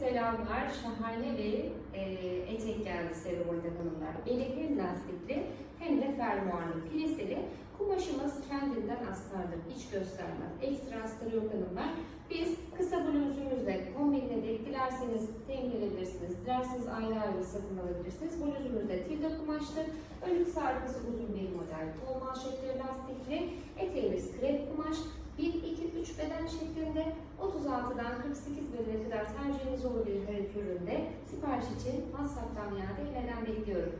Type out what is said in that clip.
selamlar. Şahane bir e, etek geldi Serumur'da hanımlar. Eli hem lastikli hem de fermuarlı pliseli. Kumaşımız kendinden astardır. Hiç göstermez. Ekstra astarı yok hanımlar. Biz kısa bluzumuzla kombinledik. Dilerseniz temin edebilirsiniz. Dilerseniz ayrı ayrı satın alabilirsiniz. Bluzumuz da tilde kumaşlı. Önü kısa arkası uzun bir model. Kol manşetli lastikli. Eteğimiz krep kumaş. 1, 2, 3 beden şeklinde 36'dan 48 olabilir her iki üründe. Sipariş için WhatsApp'tan ya da neden bekliyorum.